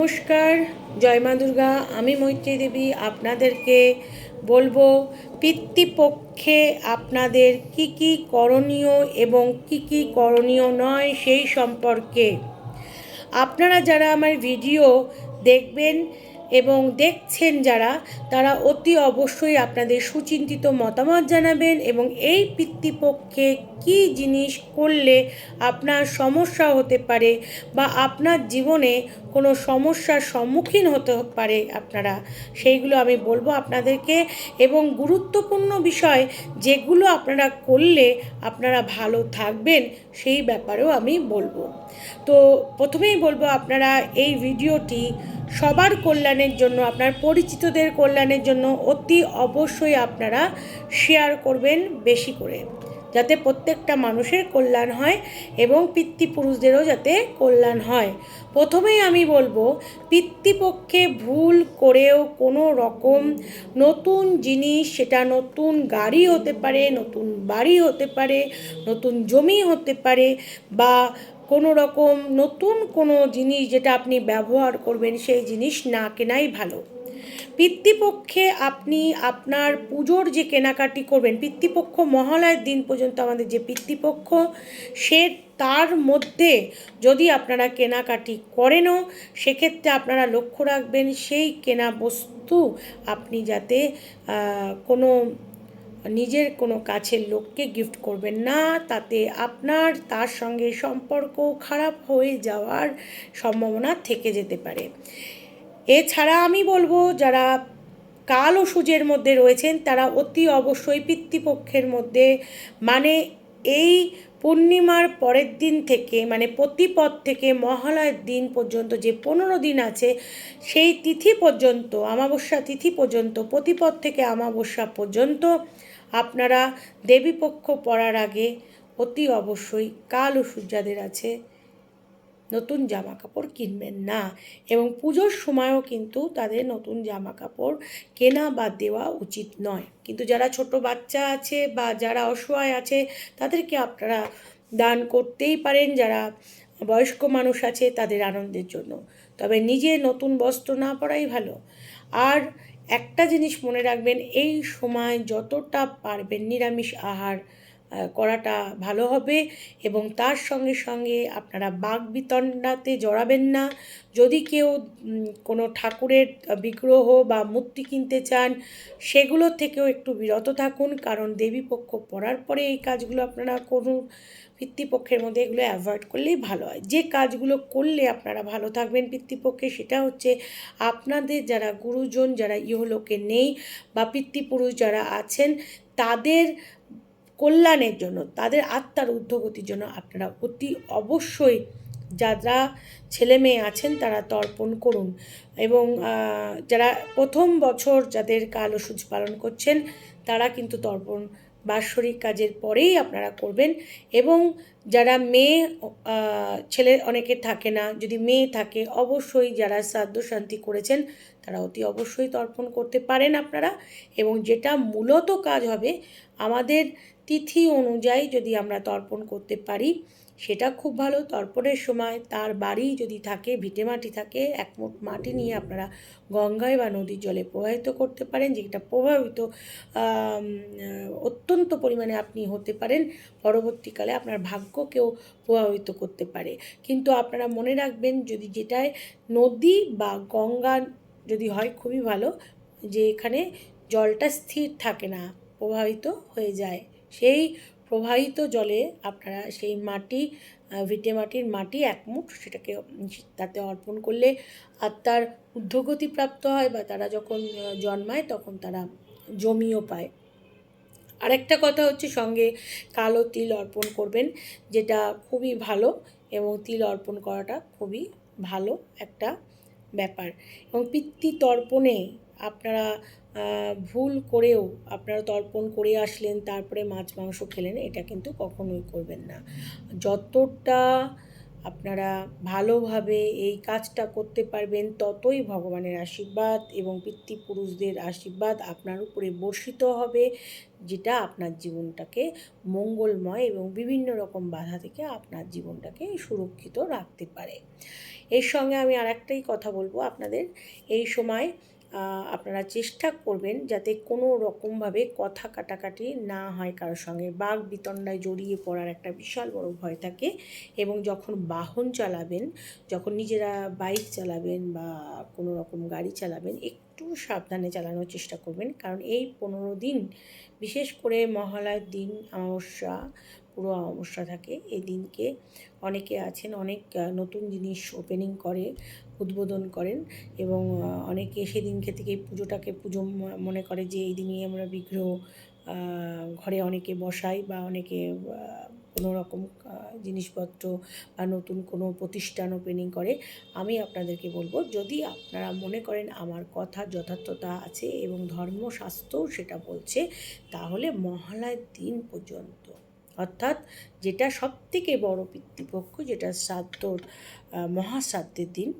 নমস্কার, জয় মা দুর্গা, আমি মৈত্রী দেবী, আপনাদেরকে বলব পিতৃপক্ষে আপনাদের কি কি করণীয় এবং কি কি করণীয় নয় সেই সম্পর্কে। আপনারা যারা আমার ভিডিও দেখবেন এবং দেখছেন যারা, তারা অতি অবশ্যই আপনাদের সুচিন্তিত মতামত জানাবেন এবং এই পিতৃপক্ষে কি জিনিস করলে আপনার সমস্যা হতে পারে বা আপনার জীবনে কোনো সমস্যার সম্মুখীন হতে পারে আপনারা, সেইগুলো আমি বলব আপনাদেরকে। এবং গুরুত্বপূর্ণ বিষয়, যেগুলো আপনারা করলে আপনারা ভালো থাকবেন, সেই ব্যাপারেও আমি বলব। তো প্রথমেই বলব আপনারা এই ভিডিওটি সবার কল্যাণের জন্য, আপনার পরিচিতদের কল্যাণের জন্য অতি অবশ্যই আপনারা শেয়ার করবেন বেশি করে, যাতে প্রত্যেকটা মানুষের কল্যাণ হয় এবং পিতৃপুরুষদেরও যাতে কল্যাণ হয়। প্রথমেই আমি বলব, পিতৃপক্ষে ভুল করেও কোনো রকম নতুন জিনিস, সেটা নতুন গাড়ি হতে পারে, নতুন বাড়ি হতে পারে, নতুন জমি হতে পারে বা কোনো রকম নতুন কোনো জিনিস যেটা আপনি ব্যবহার করবেন, সেই জিনিস না কেনাই ভালো। পিতৃপক্ষে আপনি আপনার পুজোর যে কেনাকাটি করবেন, পিতৃপক্ষ মহালয়ের দিন পর্যন্ত আমাদের যে পিতৃপক্ষ, সে তার মধ্যে যদি আপনারা কেনাকাটি করেনও সেক্ষেত্রে আপনারা লক্ষ্য রাখবেন সেই কেনা বস্তু আপনি যাতে কোনো নিজের কোনো কাছের লোককে গিফট করবেন না, তাতে আপনার তার সঙ্গে সম্পর্ক খারাপ হয়ে যাওয়ার সম্ভাবনা থেকে যেতে পারে। এছাড়া আমি বলব, যারা কাল ও সূর্যের মধ্যে রয়েছেন, তারা অতি অবশ্যই পিতৃপক্ষের মধ্যে মানে এই পূর্ণিমার পরের দিন থেকে মানে প্রতিপদ থেকে মহালয়ের দিন পর্যন্ত যে পনেরো দিন আছে, সেই তিথি পর্যন্ত, অমাবস্যা তিথি পর্যন্ত, প্রতিপদ থেকে অমাবস্যা পর্যন্ত আপনারা দেবীপক্ষ পড়ার আগে অতি অবশ্যই কাল ওষুধ যাদের আছে। নতুন জামা কাপড় কিনবেন না। এবং পুজোর সময়ও কিন্তু তাদের নতুন জামা কাপড় কেনা বা দেওয়া উচিত নয়। কিন্তু যারা ছোট বাচ্চা আছে বা যারা অসহায় আছে, তাদেরকে আপনারা দান করতেই পারেন। যারা বয়স্ক মানুষ আছে, তাদের আনন্দের জন্য। তবে নিজে নতুন বস্ত্র না পরাই ভালো। আর একটা জিনিস মনে রাখবেন, এই সময় যতটা পারবেন নিরামিষ আহার করাটা ভালো হবে এবং তার সঙ্গে সঙ্গে আপনারা বাঘ বিতণ্ডাতে জড়াবেন না। যদি কেউ কোনো ঠাকুরের বিগ্রহ বা মূর্তি কিনতে চান, সেগুলো থেকেও একটু বিরত থাকুন, কারণ দেবীপক্ষ পড়ার পরে এই কাজগুলো আপনারা করুন পিতৃপক্ষের মধ্যে এগুলো অ্যাভয়েড করলেই ভালো হয়। যে কাজগুলো করলে আপনারা ভালো থাকবেন পিতৃপক্ষে, সেটা হচ্ছে আপনাদের যারা গুরুজন, যারা ইহলোকে নেই বা পিতৃপুরুষ যারা আছেন, তাদের কল্যাণের জন্য, তাদের আত্মার ঊর্ধ্বগতির জন্য আপনারা অতি অবশ্যই যারা ছেলে মেয়ে আছেন তারা তর্পণ করুন। এবং যারা প্রথম বছর যাদের কালো সূচ পালন করছেন, তারা কিন্তু তর্পণ বাৎসরিক কাজের পরেই আপনারা করবেন। এবং যারা মেয়ে ছেলে অনেকে থাকে না, যদি মেয়ে থাকে, অবশ্যই যারা শ্রাদ্ধ শান্তি করেছেন, তারা অতি অবশ্যই তর্পণ করতে পারেন আপনারা। এবং যেটা মূলত কাজ হবে, আমাদের তিথি অনুযায়ী যদি আমরা তর্পণ করতে পারি, সেটা খুব ভালো। তর্পণের সময় তার বাড়ি যদি থাকে, ভিটে মাটি থাকে, এক মুঠ মাটি নিয়ে আপনারা গঙ্গায় বা নদীর জলে প্রবাহিত করতে পারেন, যেটা প্রভাবিত অত্যন্ত পরিমাণে আপনি হতে পারেন। পরবর্তীকালে আপনার ভাগ্যকেও প্রভাবিত করতে পারে। কিন্তু আপনারা মনে রাখবেন, যদি যেটায় নদী বা গঙ্গা যদি হয়, খুবই ভালো, যে এখানে জলটা স্থির থাকে না, প্রভাবিত হয়ে যায়। সেই প্রবাহিত জলে আপনারা সেই মাটি ভিটে মাটির মাটি একমুঠ সেটাকে তাতে অর্পণ করলে আত্মার ঊর্ধ্বগতি প্রাপ্ত হয় বা তারা যখন জন্মায় তখন তারা জমিও পায়। আরেকটা কথা হচ্ছে সঙ্গে কালো তিল অর্পণ করবেন, যেটা খুবই ভালো এবং তিল অর্পণ করাটা খুবই ভালো একটা ব্যাপার। এবং পিতৃ তর্পণে আপনারা ভুল করেও আপনারা তর্পণ করে আসলেন, তারপরে মাছ, মাংস খেলেন, এটা কিন্তু কখনোই করবেন না। যতটা আপনারা ভালোভাবে এই কাজটা করতে পারবেন, ততই ভগবানের আশীর্বাদ এবং পিতৃপুরুষদের আশীর্বাদ আপনার উপরে বর্ষিত হবে, যেটা আপনার জীবনটাকে মঙ্গলময় এবং বিভিন্ন রকম বাধা থেকে আপনার জীবনটাকে সুরক্ষিত রাখতে পারে। এর সঙ্গে আমি আর একটাই কথা বলব আপনাদের। এই সময় আপনারা চেষ্টা করবেন যাতে কোনো রকমভাবে কথা কাটাকাটি না হয় কারোর সঙ্গে। বাঘ বিতণ্ডায় জড়িয়ে পড়ার একটা বিশাল বড় ভয় থাকে এবং যখন বাহন চালাবেন, যখন নিজেরা বাইক চালাবেন বা কোনো রকম গাড়ি চালাবেন, একটু সাবধানে চালানোর চেষ্টা করবেন। কারণ এই পনেরো দিন, বিশেষ করে মহালয়ার দিন, অমাবস্যা পুরো অমাবস্যা থাকে। এই দিনকে অনেকে আছেন, অনেক নতুন জিনিস ওপেনিং করে, উদ্বোধন করেন এবং অনেকে সেদিনকে থেকে পুজোটাকে পুজো মনে করে যে এই দিনই আমরা বিগ্রহ ঘরে অনেকে বসাই বা অনেকে কোনো রকম জিনিসপত্র বা নতুন কোনো প্রতিষ্ঠান ওপেনিং করে। আমি আপনাদেরকে বলব, যদি আপনারা মনে করেন আমার কথা যথার্থতা আছে এবং ধর্মশাস্ত্রও সেটা বলছে, তাহলে মহালয়ের দিন পর্যন্ত। অর্থাৎ যেটা সবথেকে বড় পিতৃপক্ষ, যেটা শ্রাদ্ধর মহাশ্রাদ্ধের দিন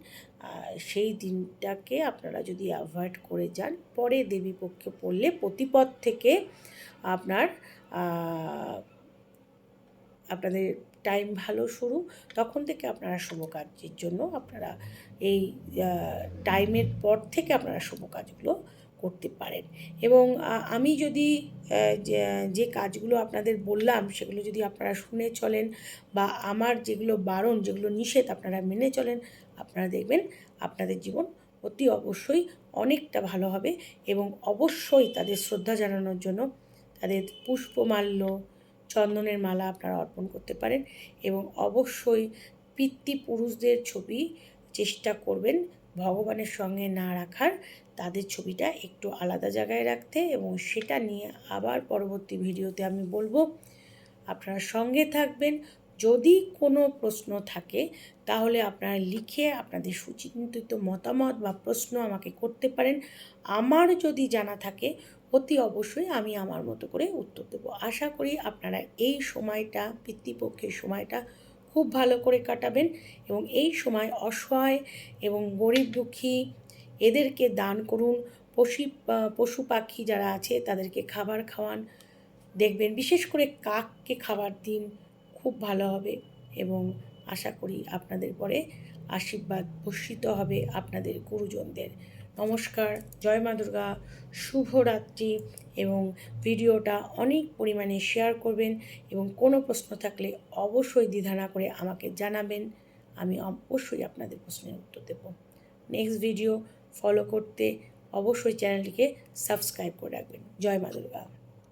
সেই দিনটাকে আপনারা যদি অ্যাভয়েড করে যান, পরে দেবীপক্ষে পড়লে প্রতিপদ থেকে আপনার আপনাদের টাইম ভালো শুরু, তখন থেকে আপনারা শুভ কাজের জন্য আপনারা এই টাইমের পর থেকে আপনারা শুভ কাজগুলো করতে পারেন। এবং আমি যদি যে- কাজগুলো আপনাদের বললাম, সেগুলো যদি আপনারা শুনে চলেন বা আমার যেগুলো বারণ, যেগুলো নিষেধ আপনারা মেনে চলেন, আপনারা দেখবেন আপনাদের জীবন অতি অবশ্যই অনেকটা ভালো হবে এবং অবশ্যই তাদের শ্রদ্ধা জানানোর জন্য তাদের পুষ্পমাল্য, চন্দনের মালা আপনারা অর্পণ করতে পারেন এবং অবশ্যই পিতৃপুরুষদের ছবি চেষ্টা করবেন ভগবানের সঙ্গে না রাখার তাদের ছবিটা একটু আলাদা জায়গায় রাখতে এবং সেটা নিয়ে আবার পরবর্তী ভিডিওতে আমি বলব। আপনারা সঙ্গে থাকবেন। যদি কোনো প্রশ্ন থাকে, তাহলে আপনারা লিখে আপনাদের সুচিন্তিত মতামত বা প্রশ্ন আমাকে করতে পারেন। আমার যদি জানা থাকে, অতি অবশ্যই আমি আমার মতো করে উত্তর দেবো। আশা করি আপনারা এই সময়টা, পিতৃপক্ষের সময়টা খুব ভালো করে কাটাবেন এবং এই সময় অসহায় এবং গরিব দুঃখী এদেরকে দান করুন। পশু পশু পাখি যারা আছে তাদেরকে খাবার খাওয়ান, দেখবেন বিশেষ করে কাককে খাবার দিন, খুব ভালো হবে এবং আশা করি আপনাদের পরে আশীর্বাদ বর্ষিত হবে আপনাদের গুরুজনদের। নমস্কার, জয় মা দুর্গা, শুভরাত্রি এবং ভিডিওটা অনেক পরিমাণে শেয়ার করবেন এবং কোনো প্রশ্ন থাকলে অবশ্যই দ্বিধা না করে আমাকে জানাবেন, আমি অবশ্যই আপনাদের প্রশ্নের উত্তর দেব। নেক্সট ভিডিও ফলো করতে অবশ্যই চ্যানেলটিকে সাবস্ক্রাইব করে রাখবেন। জয় মা দুর্গা।